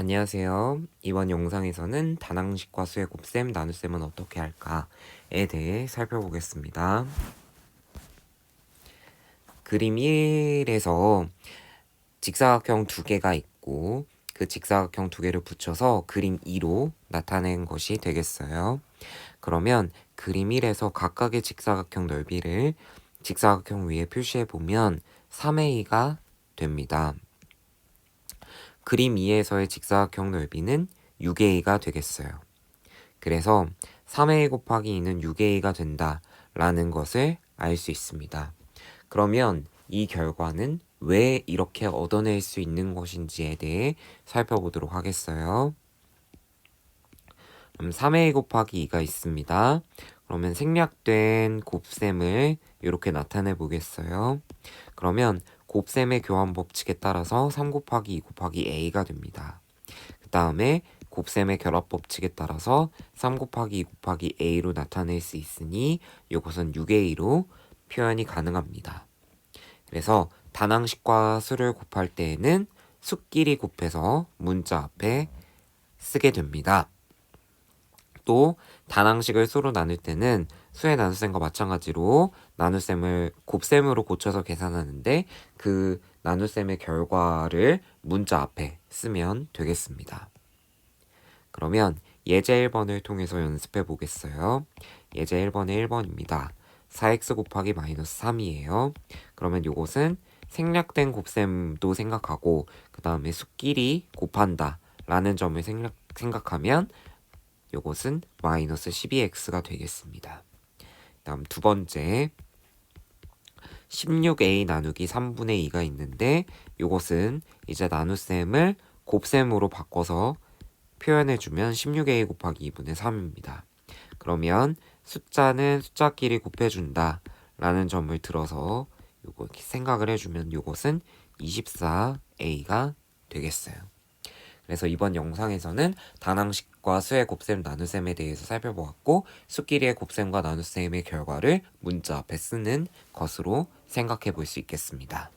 안녕하세요. 이번 영상에서는 다낭식과 수의 곱셈, 나눗셈은 어떻게 할까에 대해 살펴보겠습니다. 그림 1에서 직사각형 두 개가 있고 그 직사각형 두 개를 붙여서 그림 2로 나타낸 것이 되겠어요. 그러면 그림 1에서 각각의 직사각형 넓이를 직사각형 위에 표시해 보면 3a가 됩니다. 그림 2에서의 직사각형 넓이는 6a가 되겠어요. 그래서 3a 곱하기 2는 6a가 된다 라는 것을 알 수 있습니다. 그러면 이 결과는 왜 이렇게 얻어낼 수 있는 것인지에 대해 살펴보도록 하겠어요. 그럼 3a 곱하기 2가 있습니다. 그러면 생략된 곱셈을 이렇게 나타내 보겠어요. 그러면 곱셈의 교환 법칙에 따라서 3 곱하기 2 곱하기 a가 됩니다. 그 다음에 곱셈의 결합 법칙에 따라서 3 곱하기 2 곱하기 a로 나타낼 수 있으니 이것은 6a로 표현이 가능합니다. 그래서 단항식과 수를 곱할 때에는 수끼리 곱해서 문자 앞에 쓰게 됩니다. 또 단항식을 수로 나눌 때는 수의 나눗셈과 마찬가지로 나눗셈을 곱셈으로 고쳐서 계산하는데 그 나눗셈의 결과를 문자 앞에 쓰면 되겠습니다. 그러면 예제 1번을 통해서 연습해 보겠어요. 예제 1번의 1번입니다. 4x 곱하기 마이너스 3이에요. 그러면 이것은 생략된 곱셈도 생각하고 그 다음에 수끼리 곱한다 라는 점을 생각, 생각하면 이것은 마이너스 12x가 되겠습니다. 다음 두 번째 16a 나누기 3분의 2가 있는데 이것은 이제 나눗셈을 곱셈으로 바꿔서 표현해주면 16a 곱하기 2분의 3입니다. 그러면 숫자는 숫자끼리 곱해준다 라는 점을 들어서 요거 생각을 해주면 이것은 24a가 되겠어요. 그래서 이번 영상에서는 단항식과 수의 곱셈 나눗셈에 대해서 살펴보았고 수끼리의 곱셈과 나눗셈의 결과를 문자 앞에 쓰는 것으로 생각해 볼 수 있겠습니다.